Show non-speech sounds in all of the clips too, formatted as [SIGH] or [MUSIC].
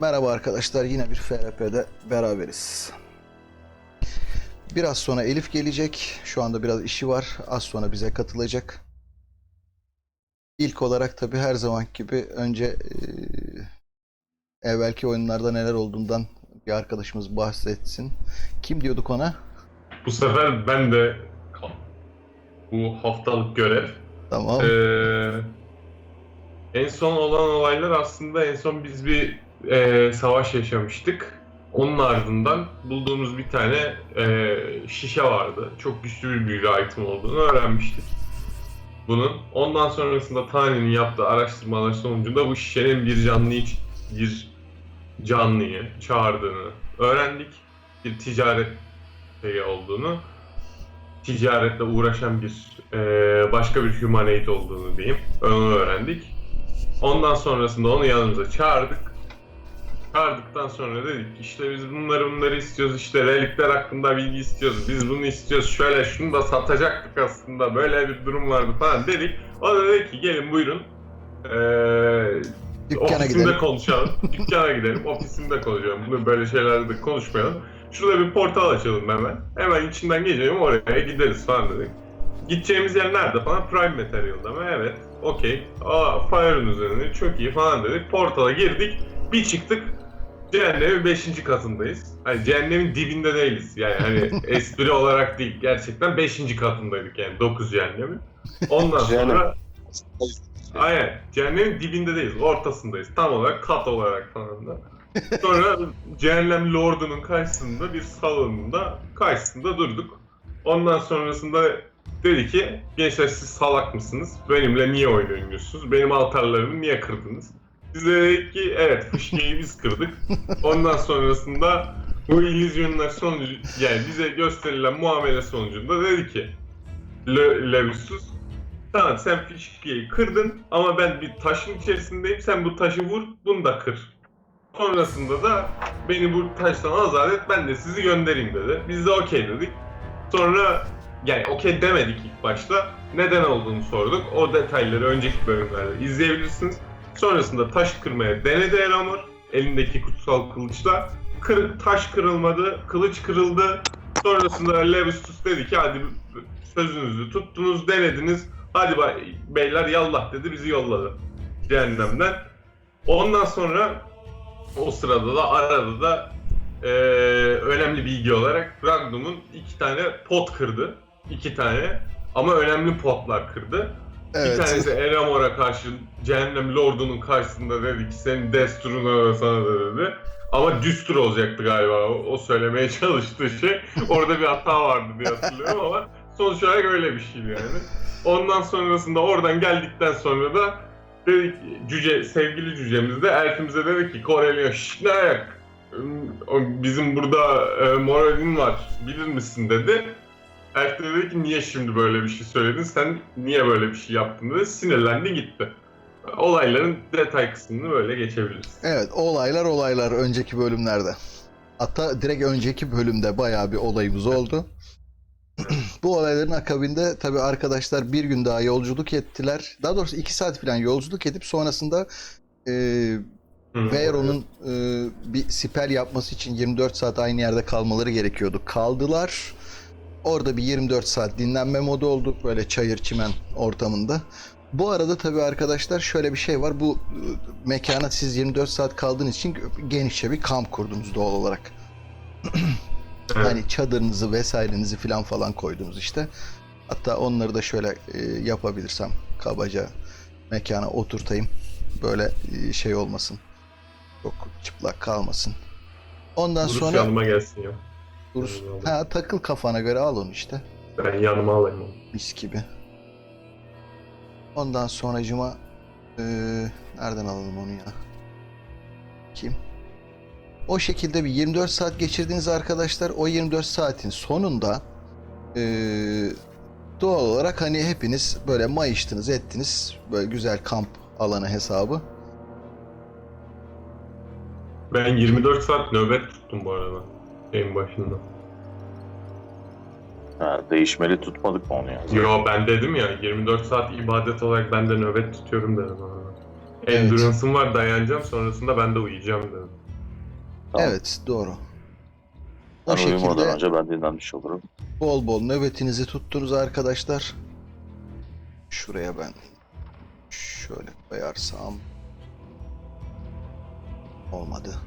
Merhaba arkadaşlar yine bir FRP'de beraberiz. Biraz sonra Elif gelecek. Şu anda biraz işi var. Az sonra bize katılacak. İlk olarak tabii her zaman gibi önce eee, evvelki oyunlarda neler olduğundan bir arkadaşımız bahsetsin. Kim diyorduk ona? Bu sefer ben de bu haftalık görev. Tamam. Ee, en son olan olaylar aslında en son biz bir e, savaş yaşamıştık. Onun ardından bulduğumuz bir tane e, şişe vardı. Çok güçlü bir büyülü item olduğunu öğrenmiştik. Bunun. Ondan sonrasında Tane'nin yaptığı araştırmalar sonucunda bu şişenin bir canlıyı, bir canlıyı çağırdığını öğrendik. Bir ticaret şeyi olduğunu ticaretle uğraşan bir e, başka bir humanoid olduğunu diyeyim. Onu öğrendik. Ondan sonrasında onu yanımıza çağırdık. Çağırdıktan sonra dedik işte biz bunları bunları istiyoruz işte relikler hakkında bilgi istiyoruz biz bunu istiyoruz şöyle şunu da satacaktık aslında böyle bir durum vardı falan dedik. O da dedi ki gelin buyurun ee, Dükkana ofisimde gidelim. konuşalım. [LAUGHS] Dükkana gidelim. Ofisimde konuşalım. Bunu böyle şeylerde de konuşmayalım. Şurada bir portal açalım hemen. Hemen içinden geçelim oraya gideriz falan dedik. Gideceğimiz yer nerede falan? Prime Material'da mı? Evet. Okey. Aa Fire'ın üzerinde çok iyi falan dedik. Portala girdik. Bir çıktık. Cehennemin 5. katındayız. Hani cehennemin dibinde değiliz. Yani hani [LAUGHS] espri olarak değil. Gerçekten 5. katındaydık yani 9 cehennemin. Ondan sonra Aynen. Cehennemin dibindeyiz. Ortasındayız. Tam olarak kat olarak falan da. Sonra cehennem lordunun karşısında bir salonunda karşısında durduk. Ondan sonrasında dedi ki gençler siz salak mısınız? Benimle niye oynuyorsunuz? Benim altarlarımı niye kırdınız? Dedik ki evet fışkiyi biz kırdık. Ondan sonrasında bu illüzyonlar sonucu yani bize gösterilen muamele sonucunda dedi ki Le Levisus Tamam sen fişkiyi kırdın ama ben bir taşın içerisindeyim. Sen bu taşı vur, bunu da kır. Sonrasında da beni bu taştan azat et, ben de sizi göndereyim dedi. Biz de okey dedik. Sonra yani okey demedik ilk başta. Neden olduğunu sorduk. O detayları önceki bölümlerde izleyebilirsiniz. Sonrasında taş kırmaya denedi Elamur. Elindeki kutsal kılıçla. Kır, taş kırılmadı, kılıç kırıldı. Sonrasında Levistus dedi ki hadi sözünüzü tuttunuz, denediniz. Hadi bay- beyler yallah dedi bizi yolladı cehennemden. Ondan sonra o sırada da arada da eee, önemli bilgi olarak Ragnum'un iki tane pot kırdı. iki tane ama önemli potlar kırdı. Bir Evet. tanesi Eramor'a karşı Cehennem Lord'unun karşısında dedi ki senin desturun sana da dedi. Ama düstur olacaktı galiba o, o söylemeye [LAUGHS] çalıştığı şey. Orada bir hata vardı diye hatırlıyorum ama sonuç olarak öyle bir şeydi yani. Ondan sonrasında oradan geldikten sonra da dedik cüce, sevgili cücemiz de elfimize dedi ki Corelio şşş ne ayak? Bizim burada e, moralin var bilir misin dedi. De dedi ki niye şimdi böyle bir şey söyledin sen niye böyle bir şey yaptın dedi sinirlendi gitti. Olayların detay kısmını böyle geçebiliriz. Evet olaylar olaylar önceki bölümlerde. Hatta direkt önceki bölümde bayağı bir olayımız oldu. [CLEARS THROAT] Bu olayların akabinde tabii arkadaşlar bir gün daha yolculuk ettiler. Daha doğrusu iki saat falan yolculuk edip sonrasında e, Hı. Veyron'un e, bir siper yapması için 24 saat aynı yerde kalmaları gerekiyordu. Kaldılar. Orada bir 24 saat dinlenme modu oldu. Böyle çayır çimen ortamında. Bu arada tabii arkadaşlar şöyle bir şey var. Bu mekana siz 24 saat kaldığınız için genişçe bir kamp kurdunuz doğal olarak. [CLEARS THROAT] Evet. Hani çadırınızı vesairenizi falan falan koydunuz işte. Hatta onları da şöyle e, yapabilirsem kabaca mekana oturtayım. Böyle e, şey olmasın. Çok çıplak kalmasın. Ondan Burası sonra yanıma gelsin ya. Dur. Ha takıl kafana göre al onu işte. Ben yanıma alayım onu. Mis gibi. Ondan sonracıma eee nereden alalım onu ya? Kim? O şekilde bir 24 saat geçirdiğiniz arkadaşlar o 24 saatin sonunda eee, doğal olarak hani hepiniz böyle mayıştınız ettiniz böyle güzel kamp alanı hesabı. Ben 24 saat nöbet tuttum bu arada. En başında. Ha, değişmeli tutmadık mı onu ya? Yo ben dedim ya 24 saat ibadet olarak ben de nöbet tutuyorum dedim. arada. Evet. Endurance'ım var dayanacağım sonrasında ben de uyuyacağım dedim. Tamam. Evet doğru. O Ben uyumadan şekilde önce ben dinlenmiş olurum. bol bol nöbetinizi tuttunuz arkadaşlar. Şuraya ben şöyle koyarsam olmadı.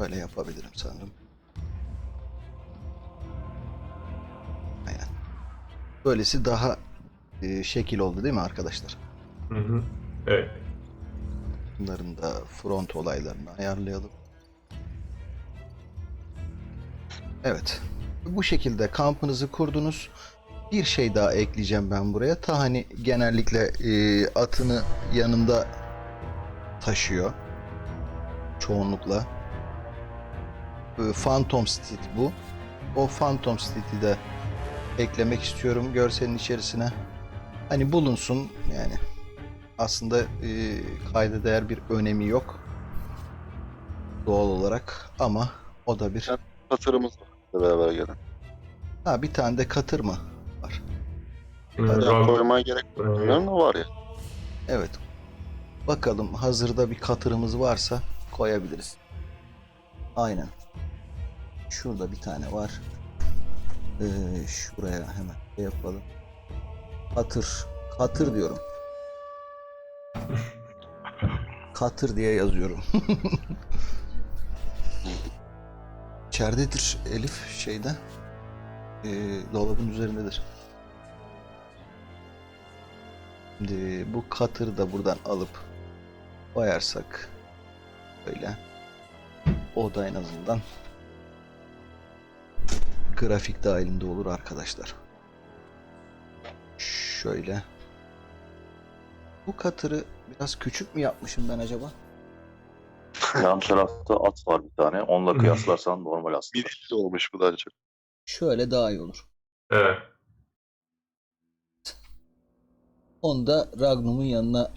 Böyle yapabilirim sanırım. Aynen. Böylesi daha e, şekil oldu değil mi arkadaşlar? Hı hı. Evet. Bunların da front olaylarını ayarlayalım. Evet. Bu şekilde kampınızı kurdunuz. Bir şey daha ekleyeceğim ben buraya. Ta hani genellikle e, atını yanında taşıyor. Çoğunlukla. E, Phantom Street bu. O Phantom Street'i de eklemek istiyorum görselin içerisine. Hani bulunsun yani aslında e, kayda değer bir önemi yok doğal olarak ama o da bir Katırımız var beraber gelen. ha bir tane de katır mı var Yani Rag- koymaya gerek yok. Evet. Var ya. evet bakalım hazırda bir katırımız varsa koyabiliriz aynen şurada bir tane var. Ee, şuraya hemen şey yapalım. Katır. Katır diyorum. Katır diye yazıyorum. [LAUGHS] İçeridedir Elif şeyde. Ee, dolabın üzerindedir. Şimdi bu katırı da buradan alıp koyarsak böyle. O da en azından grafik dahilinde olur arkadaşlar. Şöyle. Bu katırı biraz küçük mü yapmışım ben acaba? Yan tarafta at var bir tane. Onunla kıyaslarsan normal aslında. Midilli olmuş bu da çok. Şöyle daha iyi olur. Evet. Onu da Ragnum'un yanına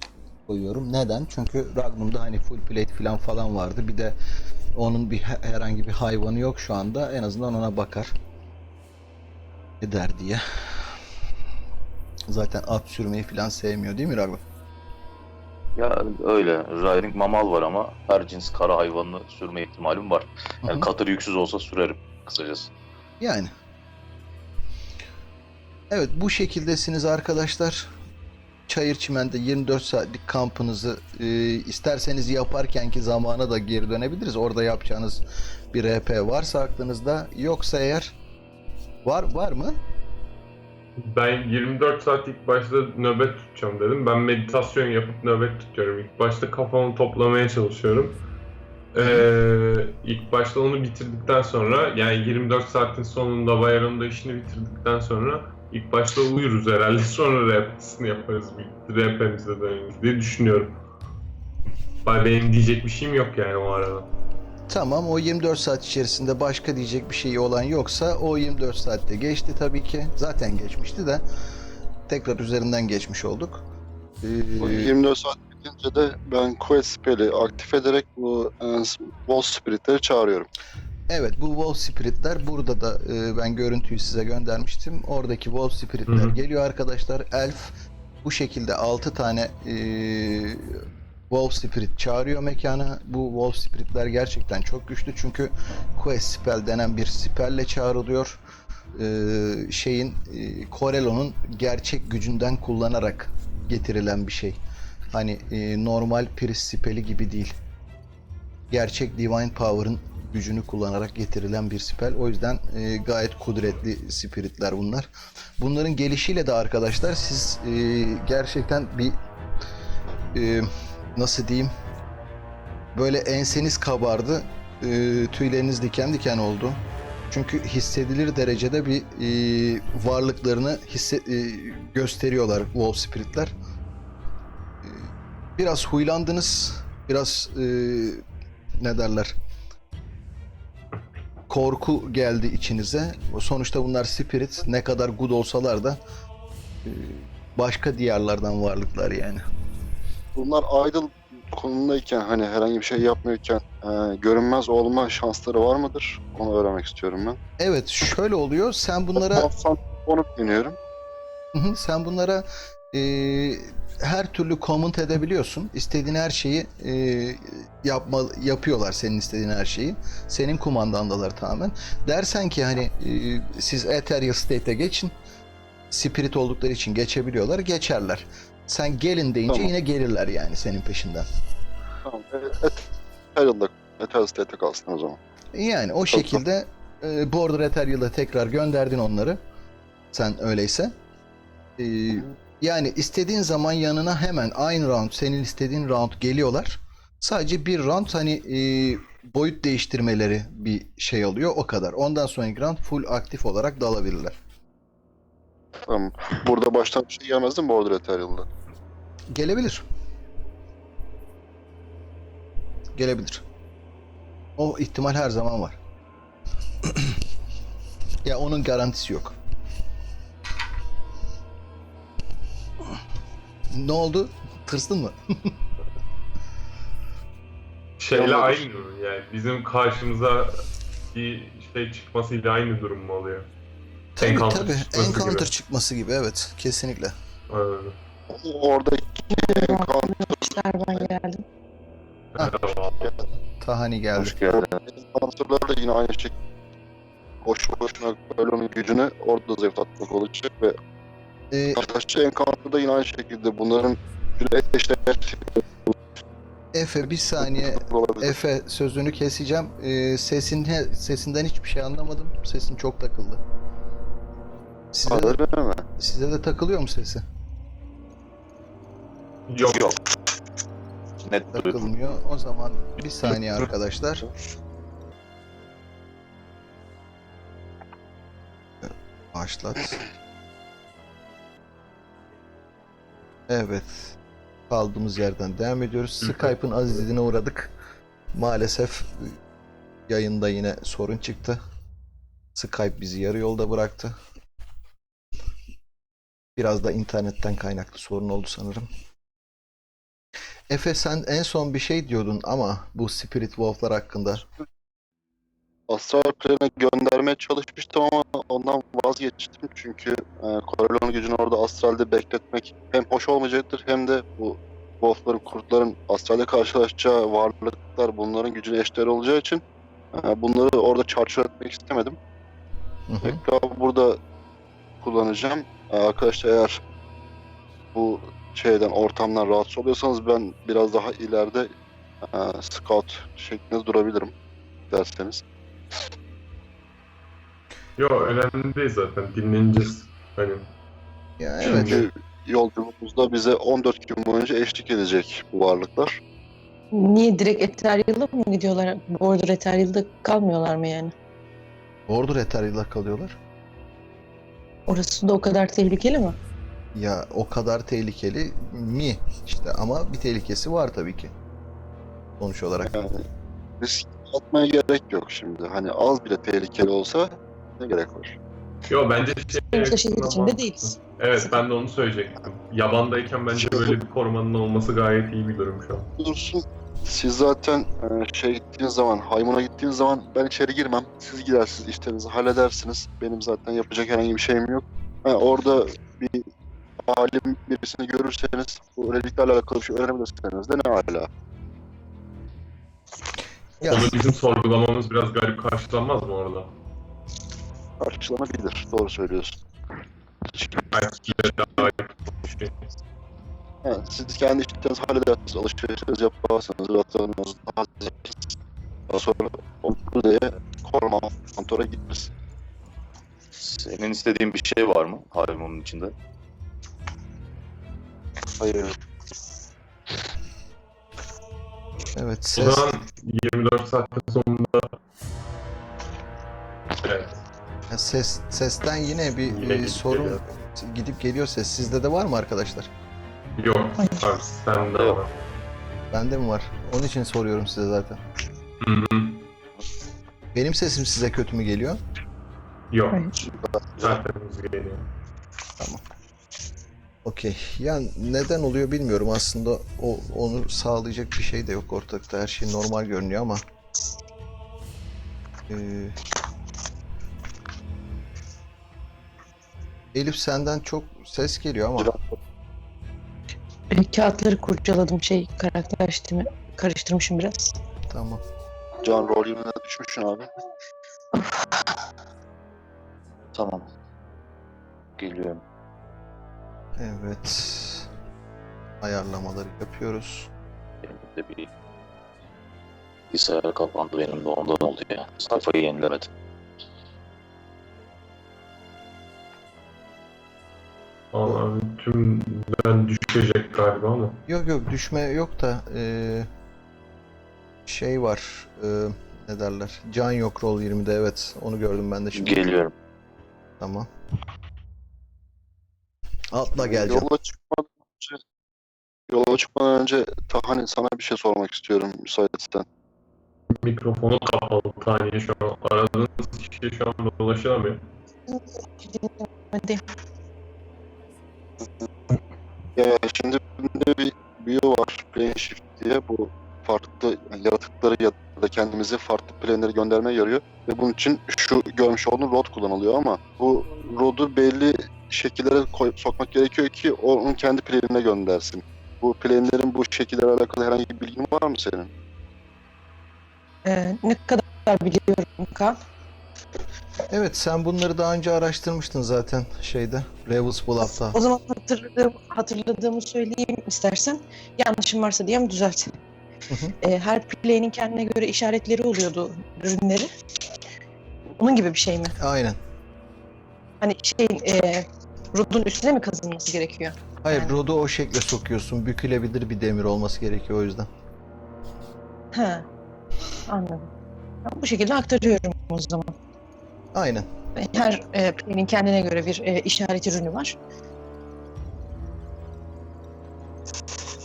koyuyorum. Neden? Çünkü Ragnum'da hani full plate falan falan vardı. Bir de onun bir herhangi bir hayvanı yok şu anda. En azından ona bakar. Eder diye. Zaten at sürmeyi falan sevmiyor değil mi Ragnum? Ya öyle. Riding mamal var ama her cins kara hayvanını sürme ihtimalim var. Yani hı. katır yüksüz olsa sürerim kısacası. Yani. Evet bu şekildesiniz arkadaşlar. Çayır Çimen'de 24 saatlik kampınızı e, isterseniz yaparkenki zamana da geri dönebiliriz. Orada yapacağınız bir RP varsa aklınızda yoksa eğer var var mı? Ben 24 saat ilk başta nöbet tutacağım dedim. Ben meditasyon yapıp nöbet tutuyorum. İlk başta kafamı toplamaya çalışıyorum. Ee, ilk başta onu bitirdikten sonra yani 24 saatin sonunda bayramda işini bitirdikten sonra ilk başta uyuruz herhalde. [LAUGHS] Sonra RP'sini yaparız. RP'mize döneriz diye düşünüyorum. Benim diyecek bir şeyim yok yani o arada. Tamam o 24 saat içerisinde başka diyecek bir şey olan yoksa o 24 saatte geçti tabii ki. Zaten geçmişti de tekrar üzerinden geçmiş olduk. Bu Ee, 24 saat bitince de ben Quest spell'i aktif ederek bu e, Wall Spirit'leri çağırıyorum. Evet bu Wolf Spirit'ler burada da e, ben görüntüyü size göndermiştim. Oradaki Wolf Spirit'ler Hı hı. geliyor arkadaşlar. Elf bu şekilde 6 tane e, Wolf Spirit çağırıyor mekana. Bu Wolf Spirit'ler gerçekten çok güçlü çünkü Quest Spell denen bir spell'le çağrılıyor. E, şeyin e, gerçek gücünden kullanarak getirilen bir şey. Hani e, normal Priest spell'i gibi değil gerçek Divine Power'ın gücünü kullanarak getirilen bir spell. O yüzden e, gayet kudretli spiritler bunlar. Bunların gelişiyle de arkadaşlar siz e, gerçekten bir e, nasıl diyeyim böyle enseniz kabardı. E, tüyleriniz diken diken oldu. Çünkü hissedilir derecede bir e, varlıklarını hisse, e, gösteriyorlar Wolf Spiritler. Biraz huylandınız. Biraz ne derler? Korku geldi içinize. Sonuçta bunlar spirit. Ne kadar good olsalar da başka diyarlardan varlıklar yani. Bunlar idle konumdayken hani herhangi bir şey yapmıyorken e, görünmez olma şansları var mıdır? Onu öğrenmek istiyorum ben. Evet şöyle oluyor. Sen bunlara onu hı, Sen bunlara e, her türlü comment edebiliyorsun. İstediğin her şeyi e, yapma yapıyorlar senin istediğin her şeyi. Senin kumandandalar tamamen. Dersen ki hani e, siz Ethereal State'e geçin. Spirit oldukları için geçebiliyorlar. Geçerler. Sen gelin deyince Tamam. yine gelirler yani senin peşinden. Tamam. E, Ethereal'da, Ethereal State'e kalsın o zaman. Yani o şekilde e, Border Ethereal'a tekrar gönderdin onları. Sen öyleyse. E, yani istediğin zaman yanına hemen aynı round, senin istediğin round geliyorlar. Sadece bir round hani e, boyut değiştirmeleri bir şey oluyor o kadar. Ondan sonraki round full aktif olarak dalabilirler. Tamam. Burada baştan bir şey gelmez değil mi Border Ethereal'da? Gelebilir. Gelebilir. O ihtimal her zaman var. [CLEARS THROAT] ya onun garantisi yok. Ne oldu? Tırsın mı? [LAUGHS] Şeyle aynı mı? Yani bizim karşımıza bir şey çıkmasıyla aynı durum mu oluyor? Tabii Encounter tabii. çıkması Encounter gibi. çıkması gibi evet. Kesinlikle. Anladım. Oradaki ben geldim. Merhaba. Tahani geldi. Hoş geldin. encounter'lar da yine aynı şekilde boş boşuna Corellon'un gücünü orada zayıflatmak olacak ve Ee, arkadaşlar encounter'da yine aynı şekilde bunların gücünü eşleştirmek Efe bir saniye. olabilir. Efe sözünü keseceğim. Ee, sesinde, sesinden hiçbir şey anlamadım. Sesin çok takıldı. Size de, Öyle mi? size de takılıyor mu sesi? Yok. Yok. Net. Takılmıyor. O zaman bir saniye arkadaşlar. Başlat. Evet. Kaldığımız yerden devam ediyoruz. Skype'ın azizliğine uğradık. Maalesef yayında yine sorun çıktı. Skype bizi yarı yolda bıraktı. Biraz da internetten kaynaklı sorun oldu sanırım. Efe sen en son bir şey diyordun ama bu Spirit Wolf'lar hakkında. Astral Plane'e göndermeye çalışmıştım ama ondan vazgeçtim çünkü e, Corellon'un gücünü orada astralde bekletmek hem hoş olmayacaktır hem de bu Wolf'ların, kurtların astralde karşılaşacağı varlıklar bunların gücüne eşdeğer olacağı için e, bunları orada çarçur etmek istemedim. Hı hı. Tekrar burada kullanacağım. E, arkadaşlar eğer bu şeyden ortamdan rahatsız oluyorsanız ben biraz daha ileride e, scout şeklinde durabilirim derseniz. Yok önemli değil zaten. Dinleneceğiz. Hani Ya evet. Çünkü yolculuğumuzda bize 14 gün boyunca eşlik edecek bu varlıklar. Niye direkt Ethereal'a mı gidiyorlar? Border Ethereal'da kalmıyorlar mı yani? Ordu Ethereal'la kalıyorlar. Orası da o kadar tehlikeli mi? Ya o kadar tehlikeli mi işte ama bir tehlikesi var tabii ki. Sonuç olarak. Yani risk atmaya gerek yok şimdi. Hani az bile tehlikeli olsa ne gerek var? Yo bence şey şehir içinde değiliz. Evet ben de onu söyleyecektim. Yabandayken bence böyle bir korumanın olması gayet iyi bir durum şu an. Dursun. Siz zaten e, şey gittiğiniz zaman, Haymun'a gittiğiniz zaman ben içeri girmem. Siz gidersiniz, işlerinizi halledersiniz. Benim zaten yapacak herhangi bir şeyim yok. Ha, orada bir alim birisini görürseniz, bu reliklerle alakalı bir şey öğrenebilirseniz de ne hala. Ya Onu bizim sorgulamamız biraz garip karşılanmaz mı orada? Karşılanabilir. Doğru söylüyorsun. Belki de daha iyi bir şey. Ha, siz kendi işlerinizi halledersiniz, alışverişinizi yaparsanız, rahatlarınızı daha yaparsınız. Daha sonra olur diye koruma kontora gideriz. Senin istediğin bir şey var mı Hayvanın içinde? Hayır. evet O ses zaman 24 saatin sonunda Evet. ses sesten yine bir Yine e, gidip sorun geliyor. gidip geliyor ses. Sizde de var mı arkadaşlar? Yok. Hayır. Abi sende Yok. var. Bende mi var? Onun için soruyorum size zaten. Hı hı. Benim sesim size kötü mü geliyor? Yok. Hayır. Tertemiz geliyor. Okey. Yani neden oluyor bilmiyorum aslında. O onu sağlayacak bir şey de yok ortalıkta. Her şey normal görünüyor ama. Ee, Elif senden çok ses geliyor ama. Kağıtları kurcaladım şey karakterleştirme karıştırmışım biraz. Tamam. Can rol yerine düşmüşsün abi. Tamam. Geliyorum. Evet. Ayarlamaları yapıyoruz. Benim de bir bilgisayar kapandı benim de ondan oldu ya. Sayfayı yenilemedim. Vallahi tüm ben düşecek galiba ama. Yok yok düşme yok da eee, şey var eee, ne derler can yok rol 20'de evet onu gördüm ben de şimdi. Geliyorum. Tamam. Atla geleceğim. Yola çıkmadan önce, yola çıkmadan önce Tahani sana bir şey sormak istiyorum müsaitsen. Mikrofonu kapalı taniye şu an. Aradığınız kişiye şu an ulaşılamıyor. Hadi. Ya şimdi bende bir büyü var. Plane Shift diye bu farklı yani yaratıkları ya da kendimizi farklı plane'lere göndermeye yarıyor. Ve bunun için şu görmüş olduğun rod kullanılıyor ama bu rodu belli şekillere koy, sokmak gerekiyor ki onun kendi plane'ine göndersin. Bu plane'lerin bu şekillerle alakalı herhangi bir bilgin var mı senin? E, ne kadar biliyorum Kaan? Evet sen bunları daha önce araştırmıştın zaten şeyde Ravens Bluff'ta. O zaman hatırladığım, hatırladığımı söyleyeyim istersen. Yanlışım varsa diyeyim düzelt. Hı hı. E, her play'nin kendine göre işaretleri oluyordu ürünleri. Onun gibi bir şey mi? Aynen. Hani şeyin e, rodun üstüne mi kazınması gerekiyor? Hayır Yani. rodu o şekle sokuyorsun. Bükülebilir bir demir olması gerekiyor o yüzden. Ha, anladım. Ben bu şekilde aktarıyorum o zaman. Aynen. Her e, play'nin kendine göre bir e, işaret ürünü var.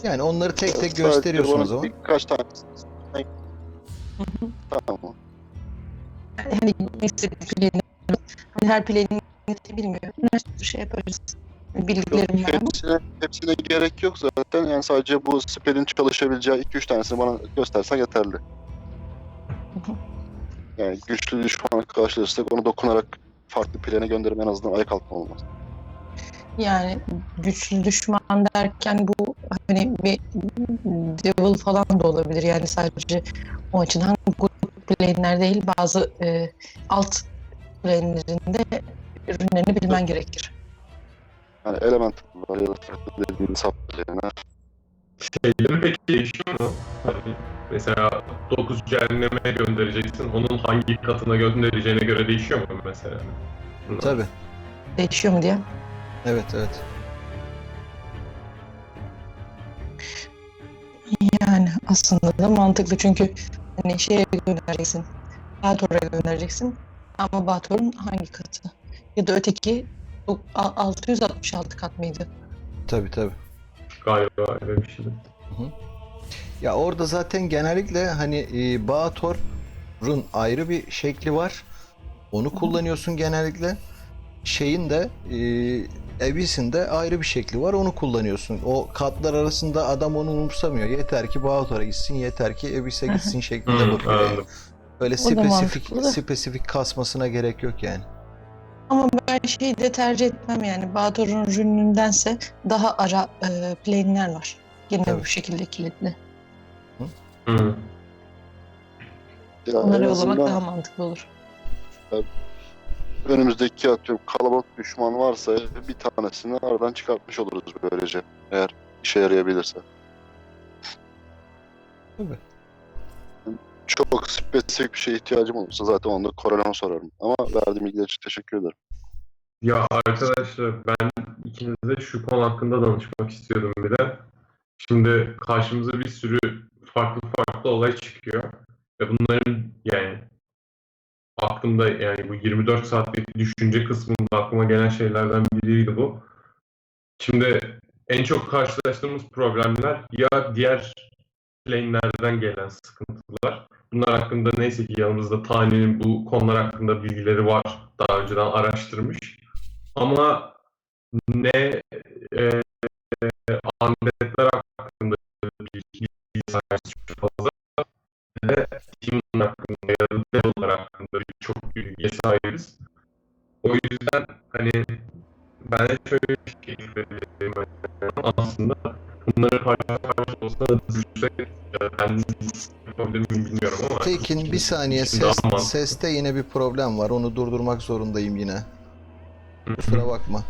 Yani onları tek tek gösteriyorsun o zaman. Birkaç tane. Tamam. Hani neyse play'in, hani her play'in bilmiyorum. Her şey yaparız. Bildiklerim var ama. Hepsine, hepsine gerek yok zaten. Yani sadece bu spell'in çalışabileceği 2-3 tanesini bana göstersen yeterli. hı. Yani güçlü düşmanla karşılaşırsak onu dokunarak farklı plane gönderip en azından ayak altına olmaz. Yani güçlü düşman derken bu hani bir devil falan da olabilir. Yani sadece o açıdan grup plane'ler değil bazı e, alt plane'lerinde ürünlerini bilmen gerekir. Yani element var ya da farklı dediğimiz plane'ler. Şeyleri peki değişiyor mu? Hani mesela 9 cehenneme göndereceksin. Onun hangi katına göndereceğine göre değişiyor mu mesela? Bunlar. Tabii. Değişiyor mu diye. Evet evet. Yani aslında da mantıklı çünkü hani şeye göndereceksin. Bator'a göndereceksin. Ama Bator'un hangi katı? Ya da öteki bu a- 666 kat mıydı? Tabii tabii. Galiba öyle bir şeydi. Ya orada zaten genellikle hani e, Baator'un ayrı bir şekli var. Onu kullanıyorsun genellikle. Şeyin de e, Abyss'in de ayrı bir şekli var. Onu kullanıyorsun. O katlar arasında adam onu umursamıyor. Yeter ki Baator'a gitsin, yeter ki Abyss'e gitsin şeklinde Hı, bakıyor. yani. anladım. Böyle spesifik mantıklı da. spesifik kasmasına gerek yok yani. Ama ben şeyi de tercih etmem yani. Bator'un ürünündense daha ara e, plane'ler var. Yine Tabii. bu şekilde kilitli. Hı. Ya Onları en yollamak azından daha mantıklı olur. önümüzdeki atıyorum kalabalık düşman varsa bir tanesini aradan çıkartmış oluruz böylece. Eğer işe yarayabilirse. Tabii. Çok spesifik bir şeye ihtiyacım olursa zaten onu Corelon'a sorarım. Ama verdiğim bilgiler için teşekkür ederim. Ya arkadaşlar ben ikinize şu konu hakkında danışmak istiyordum bir de. Şimdi karşımıza bir sürü farklı farklı olay çıkıyor. Ve bunların yani aklımda yani bu 24 saatlik düşünce kısmında aklıma gelen şeylerden biriydi bu. Şimdi en çok karşılaştığımız problemler ya diğer plane'lerden gelen sıkıntılar. Bunlar hakkında neyse ki yanımızda Tani'nin bu konular hakkında bilgileri var. Daha önceden araştırmış. Ama ne e, e, hakkında bilgi çok fazla ne Demon hakkında ya da Devil'lar hakkında çok bilgiye sahibiz. O yüzden hani ben de şöyle bir şey aslında bunları karşı olsa düşsek e, ben yapabilir miyim bilmiyorum ama Tekin bir saniye ses, seste yine bir problem var. Onu durdurmak zorundayım yine. Kusura bakma.